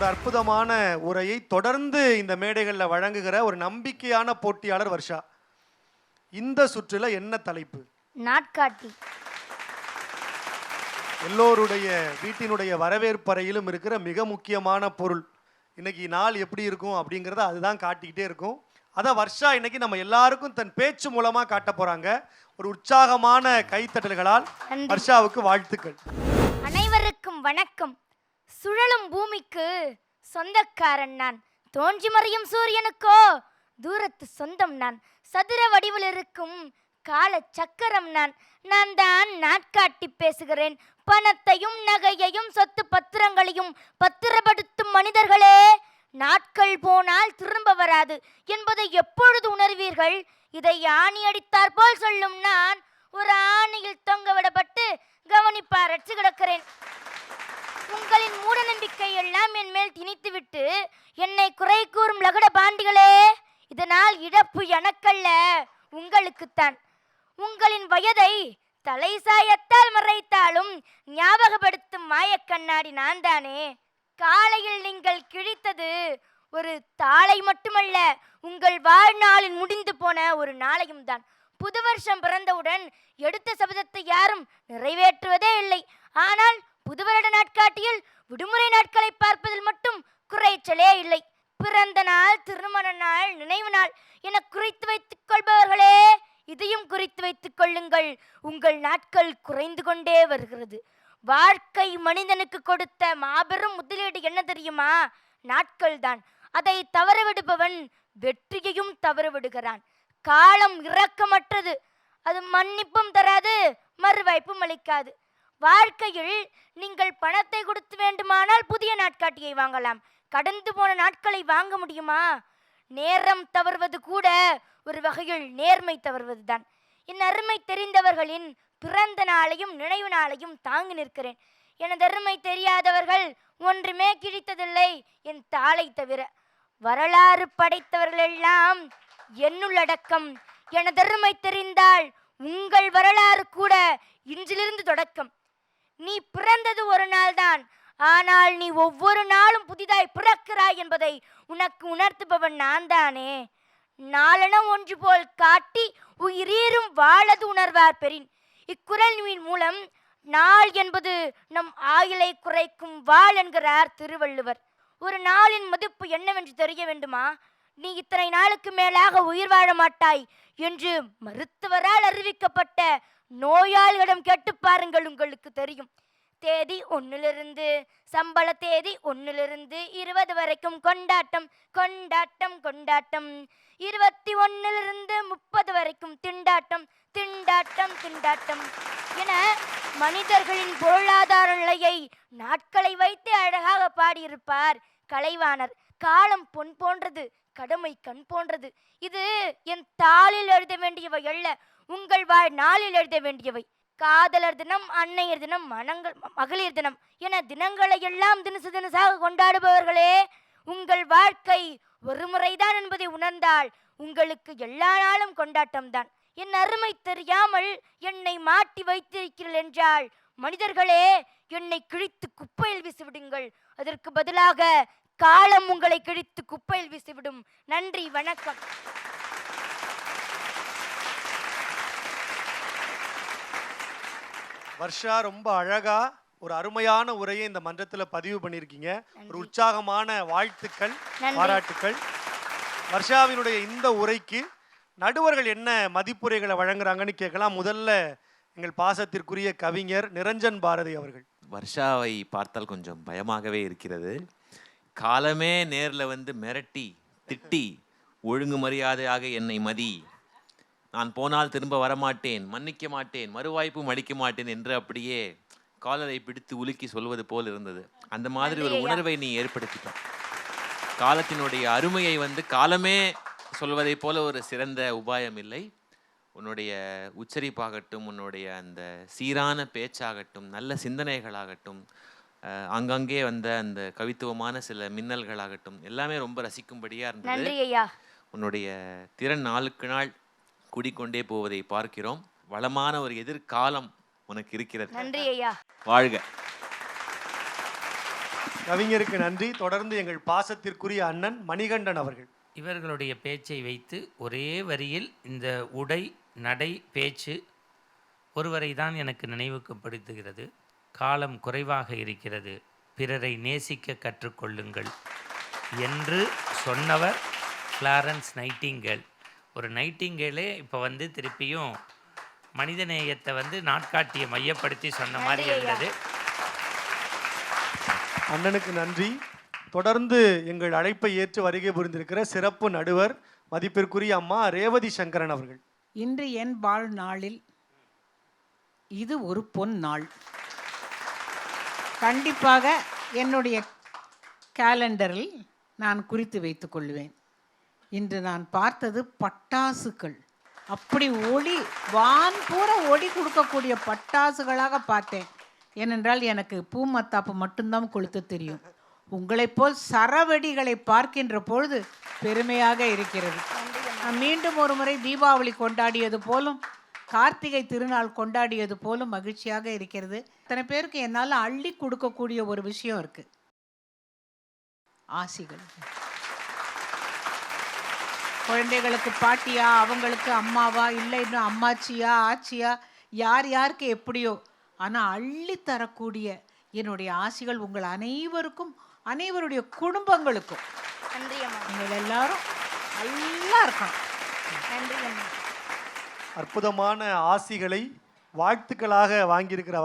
ஒரு அற்புதமான உரையை தொடர்ந்து இந்த மேடைகளில் வழங்குகிற ஒரு நம்பிக்கையான போட்டியாளர் வர்ஷா. இந்த சுற்றுல என்ன தலைப்பு? நாட்காட்டி. எல்லோருடைய வீட்டினுடைய வரவேற்பறையிலும் இருக்கிற மிக முக்கியமான பொருள். இன்னைக்கு நாள் எப்படி இருக்கும்? அப்படிங்கிறத அதுதான் காட்டிக்கிட்டே இருக்கும். அதை வர்ஷா இன்னைக்கு நம்ம எல்லாருக்கும் தன் பேச்சு மூலமா காட்ட போறாங்க. ஒரு உற்சாகமான கைத்தட்டல்களால். வர்ஷாவுக்கு வாழ்த்துக்கள். அனைவருக்கும் வணக்கம். சுழலும் பூமிக்கு சொந்தக்காரன் நான். தோன்றி மறையும் சூரியனுக்கோ? தூரத்து சொந்தம் நான். சதுர வடிவில் இருக்கும் கால சக்கரம் நான். நான் தான் நாட்காட்டி பேசுகிறேன். பணத்தையும் நகையையும் சொத்து பத்திரங்களையும் பத்திரப்படுத்தும் மனிதர்களே நாட்கள் போனால் திரும்ப வராது என்பதை எப்பொழுது உணர்வீர்கள்? இதை ஆணி அடித்தார் போல் சொல்லும் நான். ஒரு ஆணியில் தொங்க விடப்பட்டு கவனிப்பாரற்று கிடக்கிறேன். உங்களின் மூட நம்பிக்கை எல்லாம் என் மேல் திணித்துவிட்டு என்னை குறை கூறும் லகுட பாண்டிகளே இதனால் இழப்பு எனக்கல்ல உங்களுக்குத்தான். உங்களின் வயதை தலை சாயத்தால் மறைத்தாலும் ஞாபகப்படுத்தும் மாயக்கண்ணாடி நான் தானே காலையில் நீங்கள் கிழித்தது ஒரு தாளை மட்டுமல்ல உங்கள் வாழ்நாளில் முடிந்து போன ஒரு நாளையும் தான் புது வருஷம் பிறந்தவுடன் எடுத்த சபதத்தை யாரும் நிறைவேற்றுவதே இல்லை ஆனால் புது வருட நாட்காட்டியில் விடுமுறை நாட்களை பார்ப்பதில் மட்டும் குறைச்சலே இல்லை பிறந்த நாள் திருமண நாள் நினைவு நாள் என குறித்து வைத்துக் கொள்பவர்களே இதையும் குறித்து வைத்துக் கொள்ளுங்கள் உங்கள் நாட்கள் குறைந்து கொண்டே வருகிறது. வாழ்க்கை மனிதனுக்கு கொடுத்த மாபெரும் முதலீடு என்ன தெரியுமா? நாட்கள் தான். அதை தவறவிடுபவன் வெற்றியையும் தவறவிடுகிறான். காலம் இரக்கமற்றது. அது மன்னிப்பும் தராது மறுவாய்ப்பும் அளிக்காது. வாழ்க்கையில் நீங்கள் பணத்தை கொடுத்து வேண்டுமானால் புதிய நாட்காட்டியை வாங்கலாம். கடந்து போன நாட்களை வாங்க முடியுமா? நேரம் தவறுவது கூட ஒரு வகையில் நேர்மை தவறுவதுதான். என் அருமை தெரிந்தவர்களின் பிறந்த நாளையும் நினைவு நாளையும் தாங்கி நிற்கிறேன். எனது அருமை தெரியாதவர்கள் ஒன்றுமே கிழித்ததில்லை என் தாளை தவிர. வரலாறு படைத்தவர்களெல்லாம் என்னுள்ளடக்கம் எனது அருமை தெரிந்தால் உங்கள் வரலாறு கூட இன்றிலிருந்து தொடக்கம். நீ பிறந்தது ஒரு நாள்தான் ஆனால் நீ ஒவ்வொரு நாளும் புதிதாய் பிறக்கிறாய் என்பதை உனக்கு உணர்த்துபவன் நான் தானே நாளென ஒன்று போல் காட்டி உயிரீரும் வாழது உணர்வார் பெறின் இக்குறள் மூலம் நாள் என்பது நம் ஆயுளை குறைக்கும் வாள் என்கிறார் திருவள்ளுவர். ஒரு நாளின் மதிப்பு என்னவென்று தெரிய வேண்டுமா? நீ இத்தனை நாளுக்கு மேலாக உயிர் வாழ மாட்டாய் என்று மருத்துவரால் அறிவிக்கப்பட்ட நோயாளிகளிடம் கேட்டு பாருங்கள் உங்களுக்கு தெரியும். தேதி ஒன்னிலிருந்து சம்பள தேதி ஒன்னிலிருந்து இருபது வரைக்கும் கொண்டாட்டம் கொண்டாட்டம் கொண்டாட்டம். இருபத்தி ஒன்னிலிருந்து முப்பது வரைக்கும் திண்டாட்டம் திண்டாட்டம் திண்டாட்டம். என மனிதர்களின் பொருளாதார நிலையை நாட்களை வைத்து அழகாக பாடியிருப்பார் கலைவாணர். காலம் பொன் போன்றது கடமை கண் போன்றது. இது என் தாளில் எழுத வேண்டியவை அல்ல உங்கள் வாழ் நாளில் எழுத வேண்டியவை. காதலர் தினம் அன்னையர் தினம் மனங்கள் மகளிர் தினம் என தினங்களை எல்லாம் தினசு தினசாக கொண்டாடுபவர்களே உங்கள் வாழ்க்கை ஒரு முறைதான் என்பதை உணர்ந்தால் உங்களுக்கு எல்லா நாளும் கொண்டாட்டம்தான். என் அருமை தெரியாமல் என்னை மாட்டி வைத்திருக்கிறீர்கள் என்றால் மனிதர்களே என்னை கிழித்து குப்பையில் வீசிவிடுங்கள். அதற்கு பதிலாக காலம் உங்களை கிழித்து குப்பையில் வீசிவிடும். நன்றி வணக்கம். வர்ஷா ரொம்ப அழகா ஒரு அருமையான உரையை இந்த மன்றத்துல பதிவு பண்ணியிருக்கீங்க. ஒரு உற்சாகமான வாழ்த்துக்கள். பாராட்டுக்கள். வர்ஷாவினுடைய இந்த உரைக்கு நடுவர்கள் என்ன மதிப்புரைகளை வழங்குறாங்கன்னு கேட்கலாம். முதல்ல எங்கள் பாசத்திற்குரிய கவிஞர் நிரஞ்சன் பாரதி அவர்கள். வர்ஷாவை பார்த்தால் கொஞ்சம் பயமாகவே இருக்கிறது. காலமே நேரில் வந்து மிரட்டி திட்டி ஒழுங்கு மரியாதையாக என்னை மதி நான் போனால் திரும்ப வரமாட்டேன் மன்னிக்க மாட்டேன் மறுவாய்ப்பும் அளிக்க மாட்டேன் என்று அப்படியே காலரை பிடித்து உலுக்கி சொல்வது போல் இருந்தது. அந்த மாதிரி ஒரு. உணர்வை நீ ஏற்படுத்திட்ட காலத்தினுடைய அருமையை வந்து காலமே சொல்வதைப் போல ஒரு சிறந்த உபாயம் இல்லை. உன்னுடைய உச்சரிப்பாகட்டும் உன்னுடைய அந்த சீரான பேச்சாகட்டும் நல்ல சிந்தனைகளாகட்டும் அஹ், அங்கங்கே வந்த அந்த கவித்துவமான சில மின்னல்களாகட்டும் எல்லாமே ரொம்ப ரசிக்கும்படியா இருந்தது. உன்னுடைய திறன் நாளுக்கு நாள் கூடிக்கொண்டே போவதை பார்க்கிறோம். வளமான ஒரு எதிர்காலம் உனக்கு இருக்கிறது. நன்றி ஐயா. வாழ்க. கவிஞருக்கு நன்றி. தொடர்ந்து எங்கள் பாசத்திற்குரிய அண்ணன் மணிகண்டன் அவர்கள். இவர்களுடைய பேச்சை வைத்து ஒரே வரியில் இந்த உடை நடை பேச்சு ஒருவரை தான் எனக்கு நினைவுக்குப்படுத்துகிறது. காலம் குறைவாக இருக்கிறது. பிறரை நேசிக்க கற்றுக்கொள்ளுங்கள். என்று சொன்னவர் ஃப்ளாரன்ஸ் நைட்டிங்கேல். ஒரு நைட்டிங்கேலே இப்போ வந்து திருப்பியும் மனிதநேயத்தை வந்து நாட்காட்டியை மையப்படுத்தி சொன்ன மாதிரி. இருந்தது. அண்ணனுக்கு நன்றி. தொடர்ந்து எங்கள் அழைப்பை ஏற்று வருகை புரிந்திருக்கிற சிறப்பு நடுவர் மதிப்பிற்குரிய அம்மா ரேவதி சங்கரன் அவர்கள். இன்று என் வாழ்நாளில் இது ஒரு பொன் நாள். கண்டிப்பாக என்னுடைய கேலண்டரில் நான் குறித்து வைத்துக் கொள்வேன். இன்று நான் பார்த்தது பட்டாசுகள். அப்படி ஒளி வான் பூரா ஒளி கொடுக்கக்கூடிய பட்டாசுகளாக பார்த்தேன். ஏனென்றால் எனக்கு பூமத்தாப்பு மட்டும்தான் கொளுத்து தெரியும். உங்களைப் போல் சரவெடிகளை பார்க்கின்ற பொழுது பெருமையாக இருக்கிறது. மீண்டும் ஒரு முறை தீபாவளி கொண்டாடியது போலும் கார்த்திகை திருநாள் கொண்டாடியது போலும் மகிழ்ச்சியாக இருக்கிறது. இத்தனை பேருக்கு என்னால் அள்ளி கொடுக்கக்கூடிய ஒரு விஷயம் இருக்குது ஆசிகள். குழந்தைகளுக்கு பாட்டியா அவங்களுக்கு அம்மாவா இல்லை இன்னும் அம்மாச்சியா ஆச்சியா யார் யாருக்கு எப்படியோ. ஆனால் அள்ளி தரக்கூடிய என்னுடைய ஆசிகள் உங்கள் அனைவருக்கும் அனைவருடைய குடும்பங்களுக்கும். நன்றி நீங்கள் எல்லாரும் நல்லா இருக்கணும். நன்றி அற்புதமான ஆசிகளை வாழ்த்துக்களாக வாங்கியிருக்கிற